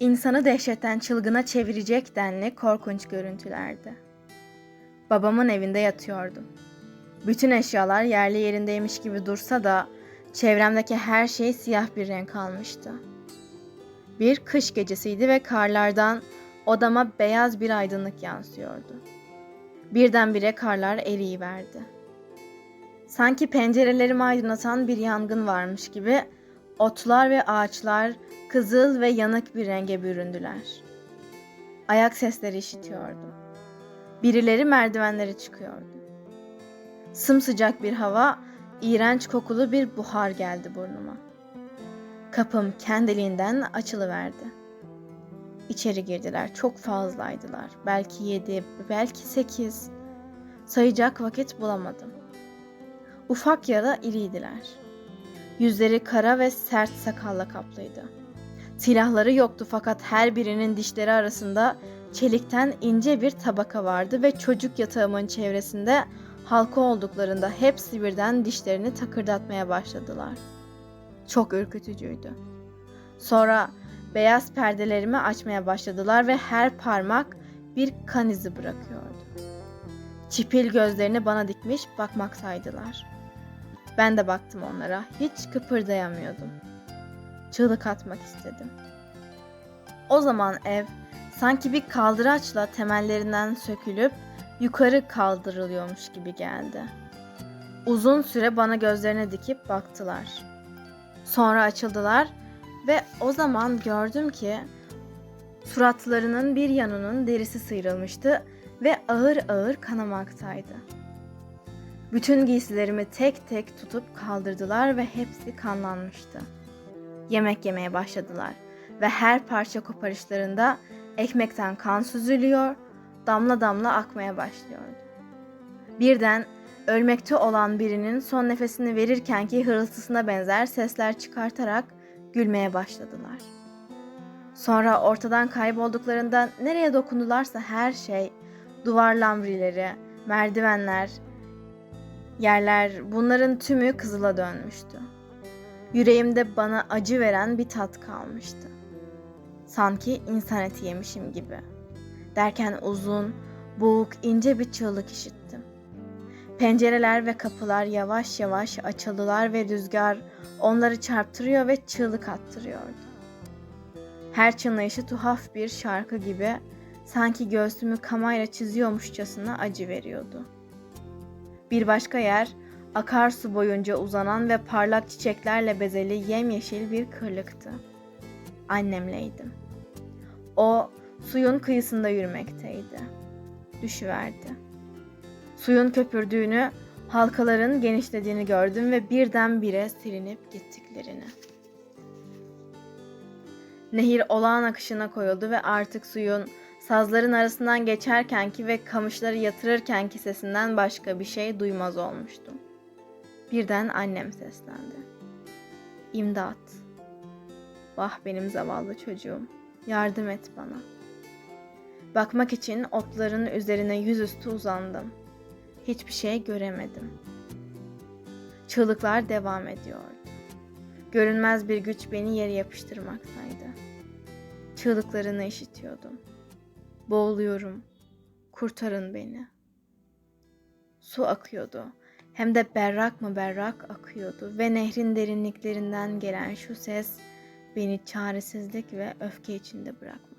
İnsanı dehşetten çılgına çevirecek denli korkunç görüntülerdi. Babamın evinde yatıyordum. Bütün eşyalar yerli yerindeymiş gibi dursa da çevremdeki her şey siyah bir renk almıştı. Bir kış gecesiydi ve karlardan odama beyaz bir aydınlık yansıyordu. Birdenbire karlar eriyiverdi. Sanki pencerelerimi aydınlatan bir yangın varmış gibi otlar ve ağaçlar kızıl ve yanık bir renge büründüler. Ayak sesleri işitiyordum. Birileri merdivenlere çıkıyordu. Sımsıcak bir hava, iğrenç kokulu bir buhar geldi burnuma. Kapım kendiliğinden açılıverdi. İçeri girdiler. Çok fazlaydılar. Belki yedi, belki sekiz. Sayacak vakit bulamadım. Ufak ya iriydiler. Yüzleri kara ve sert sakalla kaplıydı. Silahları yoktu fakat her birinin dişleri arasında çelikten ince bir tabaka vardı ve çocuk yatağımın çevresinde halka olduklarında hepsi birden dişlerini takırdatmaya başladılar. Çok ürkütücüydü. Sonra beyaz perdelerimi açmaya başladılar ve her parmak bir kan izi bırakıyordu. Çipil gözlerini bana dikmiş bakmaktaydılar. Ben de baktım onlara. Hiç kıpırdayamıyordum. Çığlık atmak istedim. O zaman ev sanki bir kaldıraçla temellerinden sökülüp yukarı kaldırılıyormuş gibi geldi. Uzun süre bana gözlerine dikip baktılar. Sonra açıldılar ve o zaman gördüm ki suratlarının bir yanının derisi sıyrılmıştı ve ağır ağır kanamaktaydı. Bütün giysilerimi tek tek tutup kaldırdılar ve hepsi kanlanmıştı. Yemek yemeye başladılar ve her parça koparışlarında ekmekten kan süzülüyor, damla damla akmaya başlıyordu. Birden ölmekte olan birinin son nefesini verirkenki hırıltısına benzer sesler çıkartarak gülmeye başladılar. Sonra ortadan kaybolduklarında nereye dokundularsa her şey, duvar lambrileri, merdivenler, yerler bunların tümü kızıla dönmüştü. Yüreğimde bana acı veren bir tat kalmıştı. Sanki insan eti yemişim gibi. Derken uzun, boğuk, ince bir çığlık işittim. Pencereler ve kapılar yavaş yavaş açıldılar ve rüzgar onları çarptırıyor ve çığlık attırıyordu. Her çınlayışı tuhaf bir şarkı gibi sanki göğsümü kamayla çiziyormuşçasına acı veriyordu. Bir başka yer akarsu boyunca uzanan ve parlak çiçeklerle bezeli yemyeşil bir kırlıktı. Annemleydim. O suyun kıyısında yürümekteydi. Düşüverdi. Suyun köpürdüğünü, halkaların genişlediğini gördüm ve birdenbire silinip gittiklerini. Nehir olağan akışına koyuldu ve artık suyun sazların arasından geçerkenki ve kamışları yatırırkenki sesinden başka bir şey duymaz olmuştum. Birden annem seslendi. İmdat. Vah benim zavallı çocuğum. Yardım et bana. Bakmak için otların üzerine yüzüstü uzandım. Hiçbir şey göremedim. Çığlıklar devam ediyordu. Görünmez bir güç beni yere yapıştırmaktaydı. Çığlıklarını işitiyordum. Boğuluyorum. Kurtarın beni. Su akıyordu. Hem de berrak mı berrak akıyordu ve nehrin derinliklerinden gelen şu ses beni çaresizlik ve öfke içinde bırakmıştı.